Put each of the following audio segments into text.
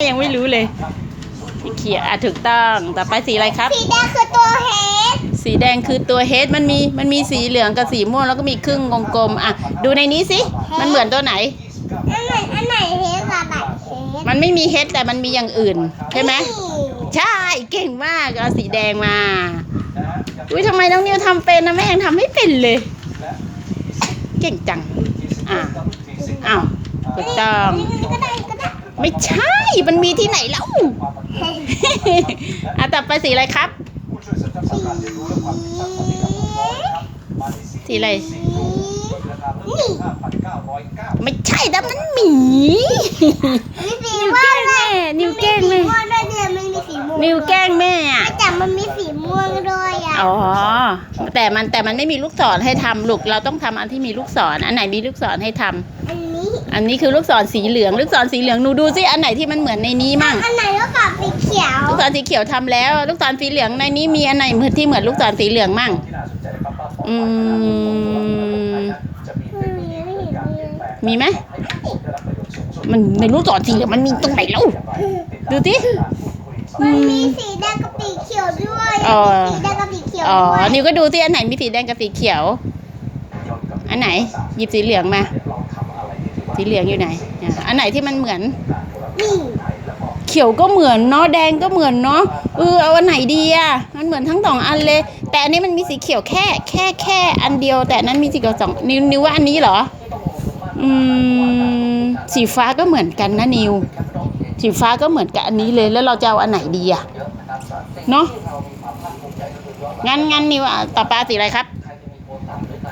ยังไม่รู้เลยสีเขียวอะถูกต้องต่อไปสีอะไรครับ สีแดงคือตัวเฮดสีแดงคือตัวเฮดมันมีมันมีสีเหลืองกับสีม่วงแล้วก็มีครึ่งวงกลมอะดูในนี้สิมันเหมือนตัวไหน อันไหนอันไหนเฮดกับไหนเฮดมันไม่มีเฮดแต่มันมีอย่างอื่น ใช่ไหมใช่เก่งมากเอาสีแดงมาอุ้ยทำไมน้องนิวทำเป็นนะแม่ยังทำไม่เป็นเลย เก่งจังอะอ้าวถูกต้องอันนี้ก็ ได้ก็ได้ไม่ใช่ มันมีที่ไหนแล้ว อะต่อไปสีอะไรครับ สีอะไรนี่ไม่ใช่แต่มันหมี มีสีม่วงด้วยนิวแกล้งแม่สีม่วงด้วยเนี่ยมันมีสีม่วงนิวแกล้งแม่อะ แต่มันมีสีม่วงด้วยอะอ๋อ แต่มันแต่มันไม่มีลูกศรให้ทำลูก เราต้องทำอันที่มีลูกศร อันไหนมีลูกศรให้ทำอันนี้ อันนี้คือลูกศรสีเหลือง ลูกศรสีเหลืองหนูดูสิอันไหนที่มันเหมือนในนี้มั่งอันไหนก็กับสีเขียวลูกศรสีเขียวทำแล้ว ลูกศรสีเหลืองในนี้มีอันไหนเหมือนที่เหมือนลูกศรสีเหลืองมั่งอืมมีไหมมันในลูกศรสีเหลืองมันมีตรงไหนแล้วดูสิอืมันมมีสีแดงกับสีเขียวด้วยอ๋อสีแดงกับสีเขียวอ๋อด้วยนิวก็ดูสิอันไหนมีสีแดงกับสีเขียว อันไหน หยิบสีเหลืองมา สีเหลืองอยู่ไหนอะอันไหนที่มันเหมือน นี่เขียวก็เหมือนเนาะแดงก็เหมือนเนาะเออเอาอันไหนดีอะมันเหมือนทั้งสองอันเลย แต่อันนี้มันมีสีเขียวแค่ แค่แค่อันเดียว แต่อันนั้นมีสีเขียวสองนิวนิวว่าอันนี้เหรออืมสีฟ้าก็เหมือนกันนะนิว สีฟ้าก็เหมือนกับอันนี้เลยแล้วเราจะเอาอันไหนดีอะเนาะงั้นงั้นนิวอะต่อไปสีอะไรครับ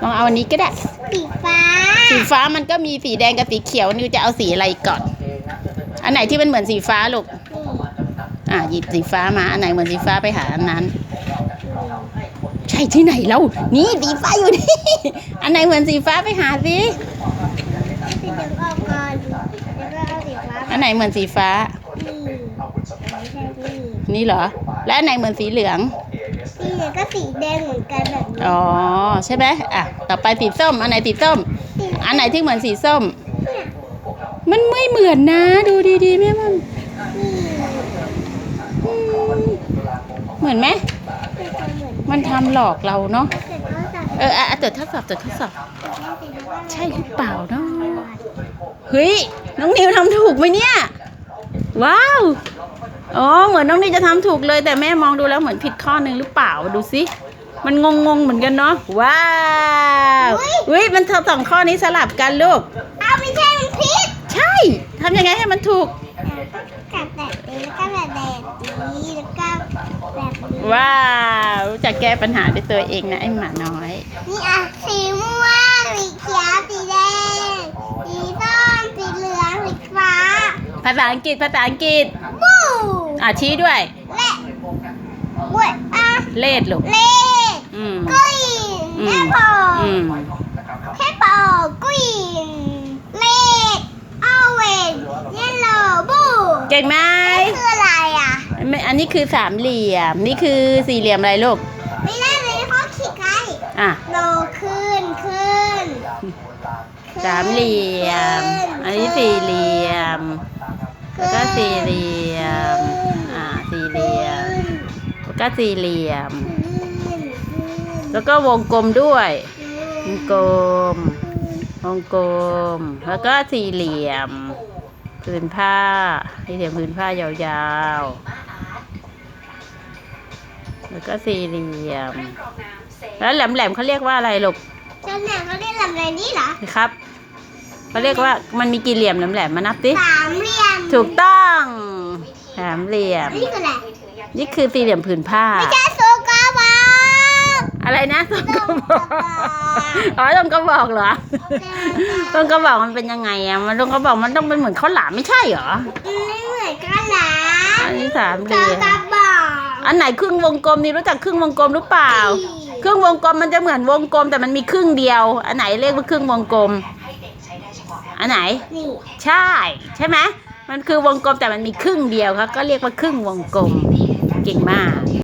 องเอาอันนี้ก็ได้ สีฟ้า สีฟ้ามันก็มีสีแดงกับสีเขียวนิวจะเอาสีอะไรก่อน อันไหนที่มันเหมือนสีฟ้าลูก อะหยิบสีฟ้ามา อันไหนเหมือนสีฟ้าไปหาอันนั้น ใช่ที่ไหนแล้วนี่สีฟ้าอยู่นี่ อันไหนเหมือนสีฟ้าไปหาสิสีเหลืองออกก่อนแล้วก็เอาสีฟ้าอันไหนเหมือนสีฟ้านี่ไม่ใช่นี่นี่เหรอ และอันไหนเหมือนสีเหลือง สีเหลืองก็สีแดงเหมือนกันแบบนี้อ๋อใช่ไหมอะต่อไปสีส้ม อันไหนสีส้ม อันไหนที่เหมือนสีส้ม มันไม่เหมือนนะ ดูดีๆแม่มันนี่อืมเหมือนไหมเป็นคนเหมือนมันทำหลอกเราเนาะเสร็จแล้วจะเอออะอะตรวจทดสอบตรวจทดสอบ ใช่หรือเปล่าเนาะเฮ้ย น้องนิวทำถูกไหมเนี่ย ว้าว อ๋อเหมือนน้องนิวจะทำถูกเลย แต่แม่มองดูแล้วเหมือนผิดข้อหนึ่งหรือเปล่าดูสิมันงงงๆเหมือนกันเนาะว้าวเฮ้ยมันสองข้อนี้สลับกันลูกเอาไม่ใช่มันพิษใช่ทำยังไงให้มันถูกกัดแบบนี้แล้วก็แบบแบบนี้แล้วก็แบบนี้ว้าวรู้จะแก้ปัญหาด้วยตัวเองนะไอ้หมาน้อย นี่อะสีม่วงสีเขียวสีแดงสีส้มสีเหลืองสีฟ้า ภาษาอังกฤษภาษาอังกฤษบู๊ อะชี้ด้วยและเว้ยอะเลดลูกเลดอืมกุยอืมแอปเปิลอืมแอปเปิลกุยเลดออเวนเยลโล่บูเก่งไหมคืออะไรอะไม่อันนี้คือสามเหลี่ยม นี่คือสี่เหลี่ยมอะไรลูกไม่ได้เลยเขาขีดไกอะโลขึ้นขึ้นขึ้นสามเหลี่ยม อันนี้สี่เหลี่ยม แล้วก็สี่เหลี่ยม ก็สี่เหลี่ยม แล้วก็วงกลมด้วย วงกลม วงกลม แล้วก็สี่เหลี่ยมผืนผ้าสี่เหลี่ยมผืนผ้ายาวๆ แล้วก็สี่เหลี่ยม แล้วแหลมๆเขาเรียกว่าอะไรลูกจนเนี่ยเขาเรียกลำอะไรนี่เหรอครับเขาเรียกว่ามันมีกี่เหลี่ยมแหลมๆมานับสิสามเหลี่ยม ถูกต้องสามเหลี่ยมนี่คืออะไร นี่คือสี่เหลี่ยมผืนผ้า ไม่ใช่โซกาบาอะไรนะต้นกระบอก อ๋อต้นกระบอกเหรอต้นกระบอกมันเป็นยังไงอะมันต้นกระบอกมันต้องเป็นเหมือนข้าวหลามไม่ใช่เหรอ ไม่เหมือนกันนะอันนี้สามเหโซลี่ยมกาบาอันไหนครึ่งวงกลมนี่รู้จักครึ่งวงกลมหรือเปล่า ครึ่งวงกลมมันจะเหมือนวงกลมแต่มันมีครึ่งเดียว อันไหนเรียกว่าครึ่งวงกลม อันไหน นี่ ใช่ ใช่ไหมมันคือวงกลมแต่มันมีครึ่งเดียวครับก็เรียกว่าครึ่งวงกลม เก่งมาก